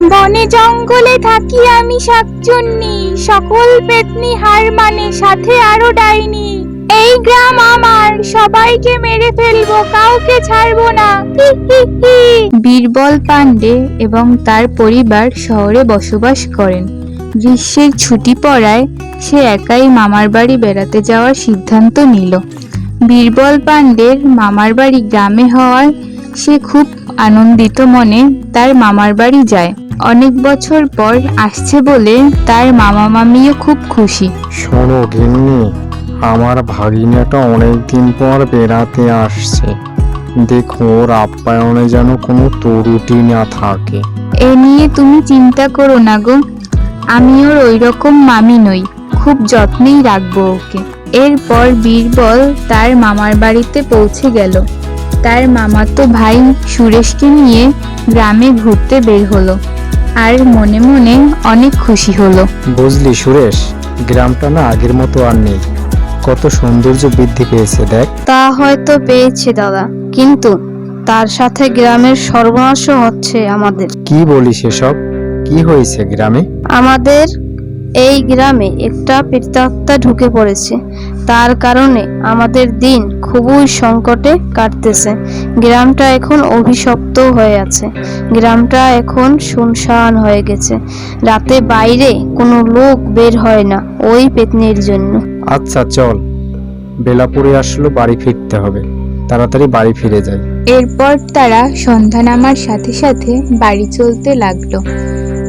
বনে জঙ্গলে থাকি আমি শাকচুন্নি। সকল পেতনি হার মানে সাথে আরও ডাইনি। এই গ্রাম আমার, সবাইকে মেরে ফেলব, কাউকে ছাড়বো না। বীরবল পাণ্ডে এবং তার পরিবার শহরে বসবাস করেন। গ্রীষ্মের ছুটি পড়ায় সে একাই মামার বাড়ি বেড়াতে যাওয়ার সিদ্ধান্ত নিল। বীরবল পাণ্ডের মামার বাড়ি গ্রামে হওয়ায় সে খুব আনন্দিত মনে তার মামার বাড়ি যায়। অনেক বছর পর আসছে বলে তার মামা মামিও খুব খুশি। শোনো গিন্নি আমার ভাগিনাটা অনেকদিন পর বেড়াতে আসছে। দেখো ওর আপ্যায়নে যেন কোনো তরুটি না থাকে। এ নিয়ে তুমি চিন্তা করো না গো আমি ওর ওই রকম মামি নই খুব যত্নেই রাখব ওকে। এরপর বীরবল তার মামার বাড়িতে পৌঁছে গেল। তার মামাতো ভাই সুরেশকে নিয়ে গ্রামে ঘুরতে বের হলো। আর মনে মনে অনেক খুশি হলো। বুঝলি সুরেশ গ্রামটা না আগের মতো আর নেই। কত সৌন্দর্য বৃদ্ধি পেয়েছে দেখ। তা হয়তো পেয়েছে দাদা কিন্তু তার সাথে গ্রামের সর্বনাশও হচ্ছে আমাদের। কি বলিস এসব? কি হয়েছে গ্রামে? আমাদের এই গ্রামে একটা প্রেতাত্মা ঢুকে পড়েছে। তার কারণে আমাদের দিন খুবই সংকটে কাটতেছে। গ্রামটা এখন অভিশপ্ত হয়ে আছে। গ্রামটা এখন শুনশান হয়ে গেছে। রাতে বাইরে কোনো লোক বের হয় না ওই পেতনির জন্য। আচ্ছা চল। বেলাপুরে আসলো বাড়ি ফিরতে হবে। তাড়াতাড়ি বাড়ি ফিরে যাই। এরপর তারা সন্ধ্যা নামার সাথে সাথে বাড়ি চলতে লাগল।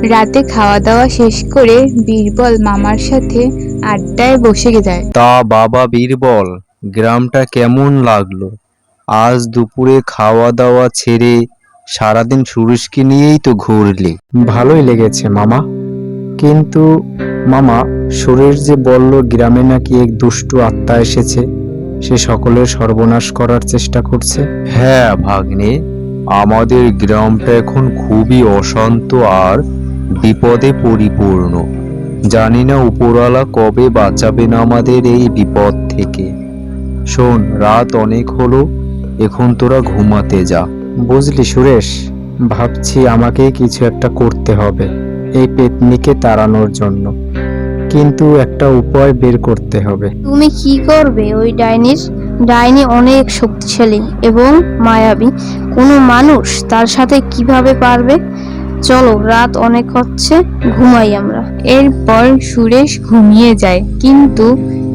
রাতে খাওয়া দাওয়া শেষ করে বীরবল মামার সাথে আড্ডায় বসে যায়। তা বাবা বীরবল গ্রামটা কেমন লাগল? আজ দুপুরে খাওয়া দাওয়া ছেড়ে সারাদিন সুরেশকে নিয়েই তো ঘুরলি। ভালোই লেগেছে মামা। কিন্তু মামা সুরেশ যে বলল গ্রামে নাকি এক দুষ্টু আত্মা এসেছে সে সকলের সর্বনাশ করার চেষ্টা করছে। হ্যাঁ ভাগ্নে আমাদের গ্রামটা এখন খুবই অশান্ত আর বিপদে পরিপূর্ণ। জানি না উপরওয়ালা কবে বাঁচাবেন আমাদের এই বিপদ থেকে। শোন, রাত অনেক হলো, এখন তোরা ঘুমাতে যা। বুঝলি সুরেশ? ভাবছি আমাকেই কিছু একটা করতে হবে এই পেতনিকে তাড়ানোর জন্য। কিন্তু একটা উপায় বের করতে হবে। তুমি কি করবে ওই ডাইনির? ডাইনি অনেক শক্তিশালী এবং মায়াবী। কোনো মানুষ তার সাথে কীভাবে পারবে? চলো রাত অনেক হচ্ছে ঘুমাই আমরা। এরপর সুরেশ ঘুমিয়ে যায় কিন্তু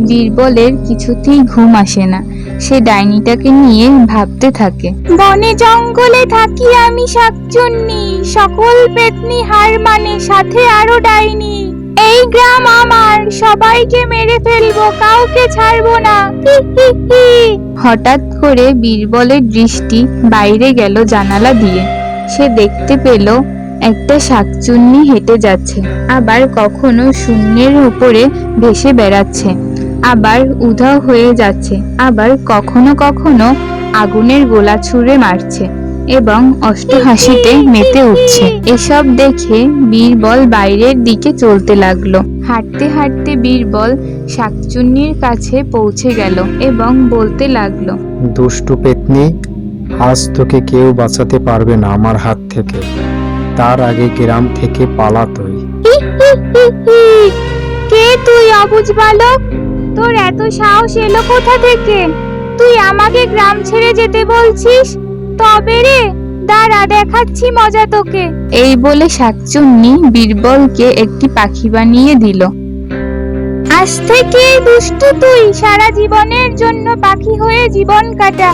বীরবলের কিছুতেই ঘুম আসে না। সে ডাইনিটাকে নিয়ে ভাবতে থাকে। বনে জঙ্গলে থাকি আমি শাকচুন্নি সকল পেতনি হার মানে সাথে আরও ডাইনি। এই গ্রাম আমার সবাইকে মেরে ফেলব কাউকে ছাড়বো না। হঠাৎ করে বীরবলের দৃষ্টি বাইরে গেল জানালা দিয়ে। সে দেখতে পেল একটা শাকচুন্নি হেঁটে যাচ্ছে, আবার কখনো শূন্যের উপরে ভেসে বেড়াচ্ছে, আবার উধাও হয়ে যাচ্ছে, আবার কখনো কখনো আগুনের গোলা ছুঁড়ে মারছে এবং অষ্টহাসিতে মেতে উঠছে। এসব দেখে বীরবল বাইরের দিকে চলতে লাগল। হাঁটতে হাঁটতে বীরবল শাকচুন্নির কাছে পৌঁছে গেল এবং বলতে লাগল, দুষ্টু পেতনি, আজ তোকে কেউ বাঁচাতে পারবে না আমার হাত থেকে। তার আগে গ্রাম থেকে পালা তুই। কে তুই অবুঝ বালক? তোর এত সাহস এলো কোথা থেকে? তুই আমাকে গ্রাম ছেড়ে যেতে বলছিস? তবে রে দাঁড়া দেখাচ্ছি মজা তোকে। এই বলে শাকচুন্নি বীরবলকে একটি পাখি বানিয়ে দিল। আজ থেকে দুষ্টু তুই সারা জীবনের জন্য পাখি হয়ে জীবন কাটা।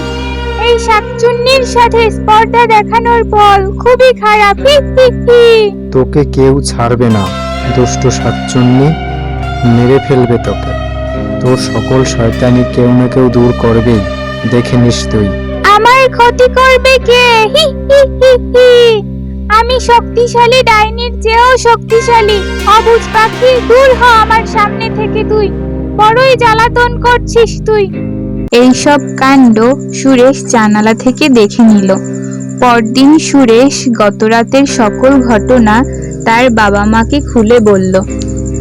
এই শাকচুন্নির সাথে স্পর্ধা দেখানোর ফল খুবই খারাপ। হি হি হি। তোকে কেউ ছাড়বে না দুষ্ট সাতচন্নি মেরে ফেলবে তোকে। তোর সকল শয়তানি কেউ না কেউ দূর করবেই দেখে নিস তুই। আমার ক্ষতি করবে কে? হি হি হি হি। আমি শক্তিশালী ডাইনির চেয়েও শক্তিশালী। অবুঝ পাখি দূর হ আমার সামনে থেকে তুই। বড়ই জ্বালাতন করছিস তুই। এইসব কাণ্ড সুরেশ জানালা থেকে দেখে নিল। পরদিন সুরেশ গতরাতের সকল ঘটনা তার বাবা মাকে খুলে বলল।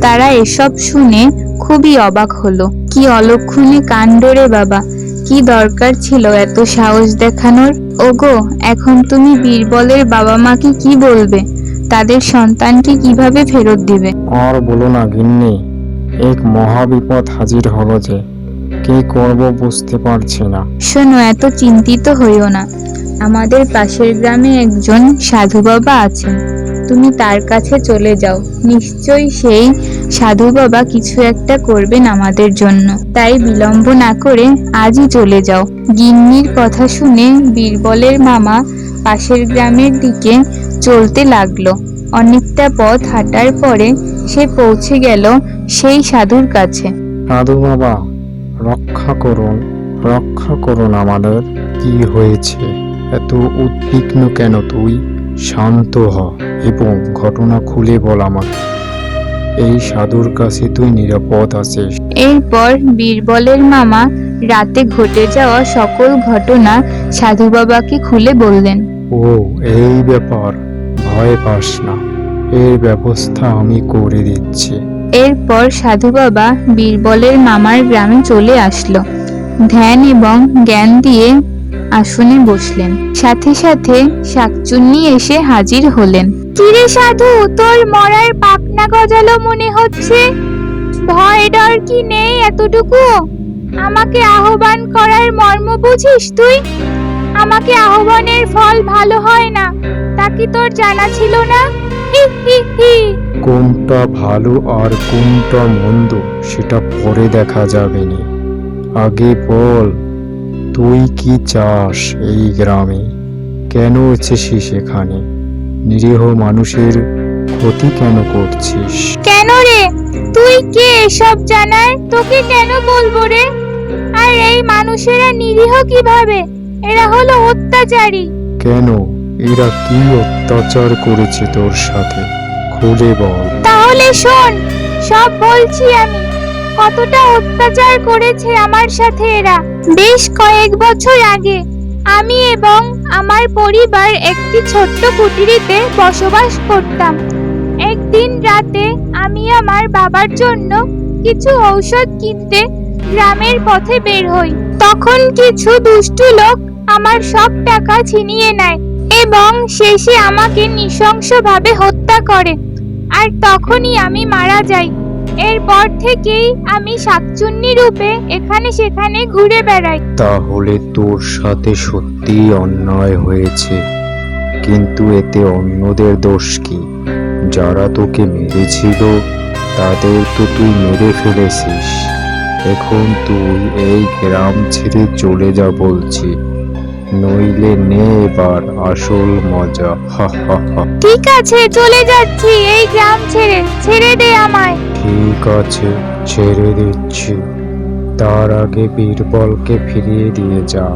তারা এসব শুনে খুবই অবাক হলো। কি অলক্ষণে কাণ্ড রে বাবা, কি দরকার ছিল এত সাহস দেখানোর? ওগো, এখন তুমি বীরবলের বাবা মাকে কি বলবে? তাদের সন্তানকে কীভাবে ফেরত দিবে? আর বলো না গিন্নি, এক মহাবিপদ হাজির হলো যে। কি করব বুঝতে পারছি না। শোনো এত চিন্তিত হইও না। আমাদের পাশের গ্রামে একজন সাধু বাবা আছেন। তুমি তার কাছে চলে যাও। নিশ্চয়ই সেই সাধু বাবা কিছু একটা করবেন আমাদের জন্য। তাই বিলম্ব না করে আজই চলে যাও। গিন্নির কথা শুনে বীরবলের মামা পাশের গ্রামের দিকে চলতে লাগল। অনেকটা পথ হাঁটার পরে সে পৌঁছে গেল সেই সাধুর কাছে। সাধু বাবা রক্ষা করুন রক্ষা করুন আমাদের। কি হয়েছে? এত উদ্বিগ্ন কেন তুই? শান্ত হ এবং ঘটনা খুলে বল আমাকে। এই সাধুর কাছে তুই নিরাপদ আছিস। এরপর বীরবলের মামা রাতে ঘটে যাওয়া সকল ঘটনা সাধু বাবাকে খুলে বললেন। ও এই ব্যাপার। ভয় পাস না। এর ব্যবস্থা আমি করে দিচ্ছি। এরপর সাধু বাবা বীরবলের মামার গ্রামে চলে আসলো। ধ্যান এবং জ্ঞান দিয়ে আসনে বসলেন। সাথে সাথে শাকচুন্নি এসে হাজির হলেন। কিরে সাধু, তোর মরার পাকনা গজালো মনে হচ্ছে? ভয় ডর কি নেই এতটুকু? আমাকে আহ্বান করার মর্ম বুঝিস তুই? আমাকে আহ্বানের ফল ভালো হয় না, তা কি তোর জানা ছিল না? কোনটা ভালো আর কোনটা মন্দ সেটা পরে দেখা যাবে না। আগে বল তুই কি চাস এই গ্রামে? কেন এসেছিস এখানে? নিরীহ মানুষের ক্ষতি কেন করছিস? কেন রে? তুই কে এসব জানার তোকে কেন বলব রে? আর এই মানুষেরা নিরীহ কীভাবে? এরা হলো অত্যাচারী। কেন এরা কি অত্যাচার করেছে তোর সাথে? খুলে বল। তাহলে শোন, সব বলছি আমি। কতটা অত্যাচার করেছে আমার সাথে এরা। বেশ কয়েক বছর আগে আমি এবং আমার পরিবার একটি ছোট্ট কুটিরিতে বসবাস করতাম। একদিন রাতে আমি আমার বাবার জন্য কিছু ঔষধ কিনতে গ্রামের পথে বের হই। তখন কিছু দুষ্টু লোক আমার সব টাকা ছিনিয়ে নেয়। এবং শেষে আমাকে নৃশংসভাবে হত্যা করে। আর তখনই আমি মারা যাই। এরপর থেকেই আমি শাকচুন্নি রূপে এখানে সেখানে ঘুরে বেড়াই। তাহলে তোর সাথে সত্যিই অন্যায় হয়েছে। কিন্তু এতে অন্যদের দোষ কি? যারা তোকে মেরেছিল, তাদের তো তুই মেরে ফেলেছিস। এখন তুই এই গ্রাম ছেড়ে চলে যা বলছি। নইলে নে এবার আসল মজা হা হা হা। ঠিক আছে চলে যাচ্ছি এই গ্রাম ছেড়ে ছেড়ে দে আমায়। ঠিক আছে ছেড়ে দিচ্ছি। তার আগে বীরবলকে ফিরিয়ে দিয়ে যা।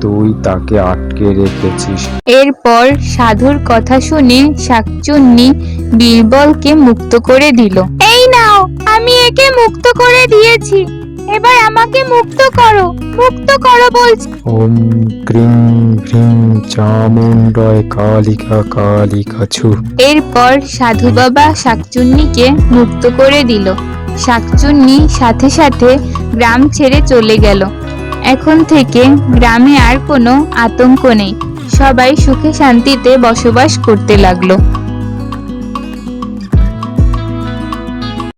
তুই তাকে আটকে রেখেছিস। এরপর সাধুর কথা শুনে শাকচুন্নি বীরবলকে মুক্ত করে দিল। এই নাও আমি একে মুক্ত করে দিয়েছি। এবার আমাকে মুক্ত করো মুক্ত করো বলছি। ওম ক্রিং ক্রিং চামুণ্ডয় কালিকা কালিকা ছু। এরপর সাধু বাবা শাকচুন্নিকে মুক্ত করে দিল। শাকচুন্নি সাথে সাথে গ্রাম ছেড়ে চলে গেল। এখন থেকে গ্রামে আর কোনো আতঙ্ক নেই। সবাই সুখে শান্তিতে বসবাস করতে লাগল।